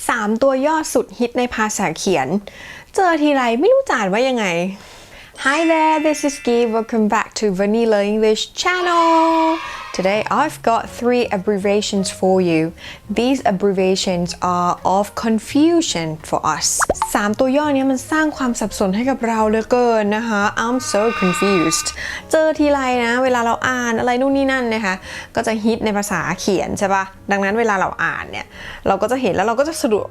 3 ตัวย่อสุดฮิตในภาษาเขียน เจอทีไรไม่รู้จานว่ายังไง Hi there, this is Gi. Welcome back to Vanilla English channel. Today I've got three abbreviations for you. These abbreviations are of confusion for us. สามตัวย่อเนี้ยมันสร้างความสับสนให้กับเราเหลือเกินนะคะ I'm so confused. เจอทีไรนะ เวลาเราอ่านอะไรนู่นนี่นั่นนะคะ ก็จะฮิตในภาษาเขียนใช่ปะดังนั้นเวลาเราอ่านเนี่ย เราก็จะเห็นแล้วเราก็จะสะดุด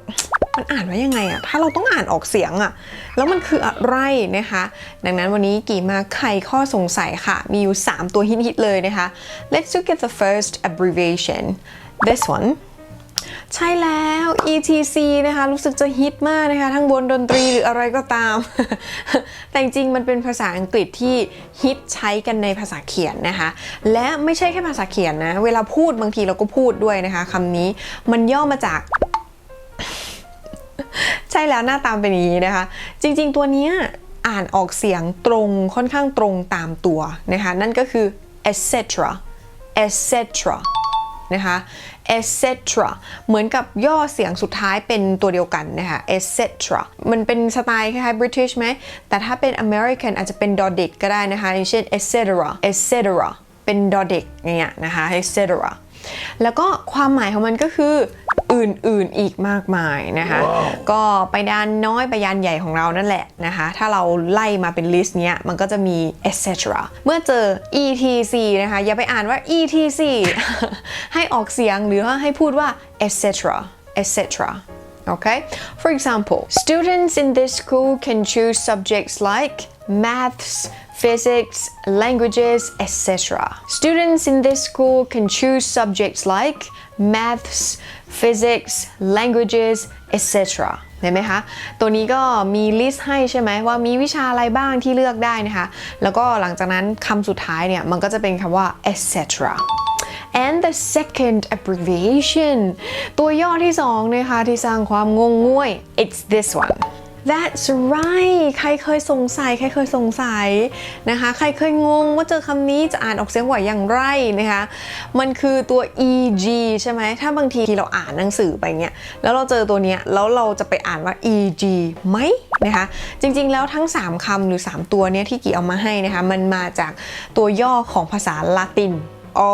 มันอ่านว่ายังไงอะถ้าเราต้องอ่านออกเสียงอะแล้วมันคืออะไรนะคะ ดังนั้นวันนี้กี่มาไขข้อสงสัยค่ะ มีอยู่ 3 ตัวฮิตๆเลยนะคะ Let's look at the first abbreviation this one ใช่แล้ว ETC นะคะ รู้สึกจะฮิตมากนะคะ ทั้งบนดนตรีหรืออะไรก็ตาม แต่จริงๆมันเป็นภาษาอังกฤษที่ฮิตใช้กันในภาษาเขียนนะคะ และไม่ใช่แค่ภาษาเขียนนะ เวลาพูดบางทีเราก็พูดด้วยนะคะคำนี้มันย่อมาจาก ใช่แล้วหน้าตามเป็นอย่างนี้นะคะ จริงๆตัวนี้อ่านออกเสียงตรงค่อนข้างตรงตามตัวนะคะ นั่นก็คือ etc etc นะคะ etc เหมือนกับย่อเสียงสุดท้ายเป็นตัวเดียวกันนะคะ etc มันเป็นสไตล์คล้ายๆ British ไหม แต่ถ้าเป็น American อาจจะเป็นดอเด็กก็ได้นะคะ อย่างเช่น etc etc เป็นดอเด็กอย่างเงี้ยนะคะ etc แล้วก็ความหมายของมันก็คือ อื่นๆอีกมากมายนะคะ ก็ไปด้านน้อยไปยานใหญ่ของเรานั่นแหละนะคะ ถ้าเราไล่มาเป็นลิสต์เนี้ยมันก็จะมี etc เมื่อเจอ etc นะคะ อย่าไปอ่านว่า etc ให้ออกเสียงหรือว่าให้พูดว่า etc etc Okay? For example, students in this school can choose subjects like maths, physics, languages, etc. Students in this school can choose subjects like maths, physics, languages, etc. เห็นไหมคะ ตัวนี้ก็มีลิสต์ให้ใช่ไหมว่ามีวิชาอะไรบ้างที่เลือกได้นะคะ แล้วก็หลังจากนั้นคำสุดท้ายเนี่ย มันก็จะเป็นคำว่า etc. and the second abbreviation ตัวย่อที่สองนะคะที่สร้างความงงงวย it's this one That's right ใครเคยสงสัย ใครเคยสงสัยนะคะ ใครเคยงงว่าเจอคำนี้จะอ่านออกเสียงว่าอย่างไรนะคะ มันคือตัว eg ใช่ไหม ถ้าบางทีเราอ่านหนังสือไปเงี้ย แล้วเราเจอตัวเนี้ย แล้วเราจะไปอ่านว่า eg ไหมนะคะ จริงๆ แล้วทั้ง 3คำหรือ 3 ตัวเนี้ยที่กี่เอามาให้นะคะ มันมาจากตัวย่อของภาษาละตินอ๋อ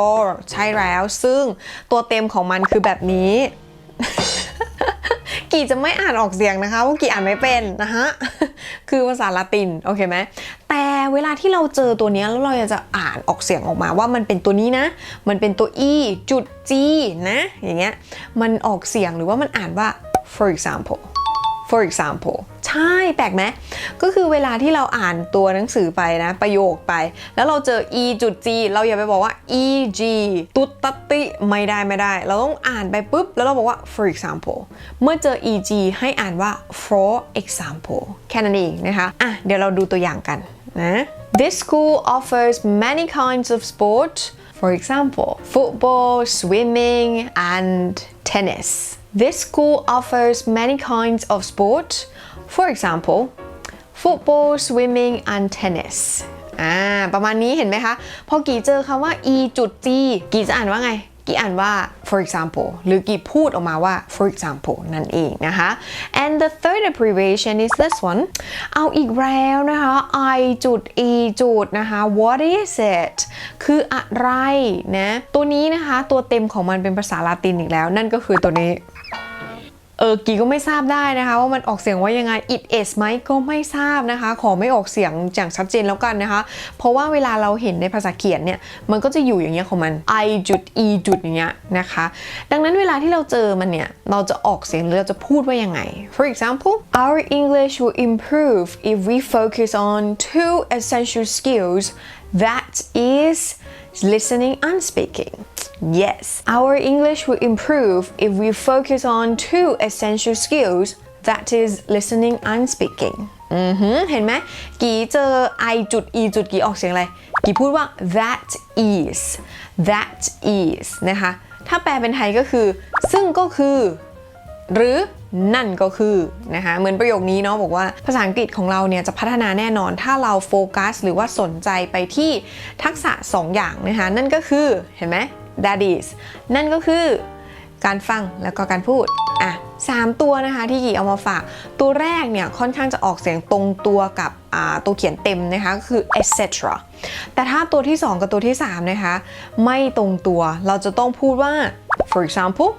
ใช่แล้ว ซึ่งตัวเต็มของมันคือแบบนี้ กี่จะไม่อ่านออกเสียงนะคะว่ากี่อ่านไม่เป็นนะฮะ คือภาษาละติน โอเคไหม แต่เวลาที่เราเจอตัวนี้แล้วเราอยากจะอ่านออกเสียงออกมาว่ามันเป็นตัวนี้นะ มันเป็นตัว e จุด g นะ อย่างเงี้ย มันออกเสียงหรือว่ามันอ่านว่า for example for example ใช่แปลกไหมก็คือเวลาที่เราอ่านตัวหนังสือไปนะ ประโยคไป แล้วเราเจอ e จุด g เราอย่าไปบอกว่า e g ตุตตติไม่ได้ไม่ได้ เราต้องอ่านไปปุ๊บ แล้วเราบอกว่า for example เมื่อเจอ e g ให้อ่านว่า for example แค่นั้นเองนะคะอะเดี๋ยวเราดูตัวอย่างกันนะ This school offers many kinds of sport for example football swimming and tennis This school offers many kinds of sport. For example, football, swimming, and tennis. อ่าประมาณนี้เห็นไหมคะ พอกี่เจอคำว่า e จุด g กี่จะอ่านว่าไง กี่อ่านว่า for example หรือกี่พูดออกมาว่า for example นั่นเองนะคะ and the third abbreviation is this one เอาอีกแล้วนะคะ i จุด e จุดนะคะ what is it คืออะไรนะ ตัวนี้นะคะ ตัวเต็มของมันเป็นภาษาลาตินอีกแล้ว นั่นก็คือตัวนี้ เออกีก็ไม่ทราบได้นะคะ ว่ามันออกเสียงว่ายังไง it is ไหมก็ไม่ทราบนะคะ ขอไม่ออกเสียงอย่างชัดเจนแล้วกันนะคะ เพราะว่าเวลาเราเห็นในภาษาเขียนเนี่ย มันก็จะอยู่อย่างเงี้ยของมัน i จุด e จุดอย่างเงี้ยนะคะ ดังนั้นเวลาที่เราเจอมันเนี่ย เราจะออกเสียงหรือเราจะพูดว่ายังไง for example our English will improve if we focus on two essential skills that is listening and speaking Yes, our English will improve if we focus on two essential skills that is listening and speaking อือหือเห็นไหมกี่เจอ i จุด e จุดกี่ออกเสียงอะไร กี่พูดว่า that is that is นะคะ ถ้าแปลเป็นไทยก็คือ ซึ่งก็คือ หรือนั่นก็คือนะคะเหมือนประโยคนี้เนาะบอกว่าภาษาอังกฤษของเราเนี่ยจะพัฒนาแน่นอนถ้าเราโฟกัส หรือว่าสนใจไปที่ทักษะ 2 อย่างนะคะนั่นก็คือเห็นไหม that is นั่นก็คือการฟังแล้วก็การพูดอะ3ตัวนะคะที่กี่เอามาฝาก ตัวแรกเนี่ยค่อนข้างจะออกเสียงตรงตัวกับตัวเขียนเต็มนะคะก็คือ etc แต่ถ้าตัวที่ 2 กับตัวที่ 3 นะคะ ไม่ตรงตัวเราจะต้องพูดว่า for example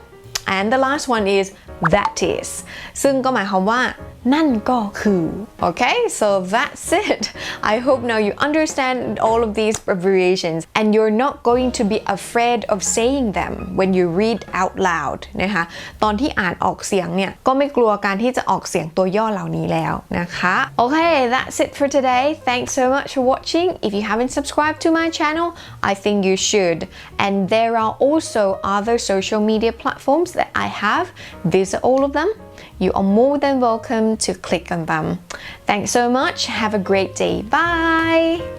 and the last one is that is ซึ่งก็หมายความว่า นั่นก็คือ okay so that's it I hope now you understand all of these abbreviations and you're not going to be afraid of saying them when you read out loud นะคะตอนที่อ่านออกเสียงเนี่ยก็ไม่กลัวการที่จะออกเสียงตัวย่อเหล่านี้แล้วนะคะ okay that's it for today thanks so much for watching if you haven't subscribed to my channel I think you should and there are also other social media platforms that I have these are all of them you are more than welcome to click on them. Thanks so much. Have a great day. Bye.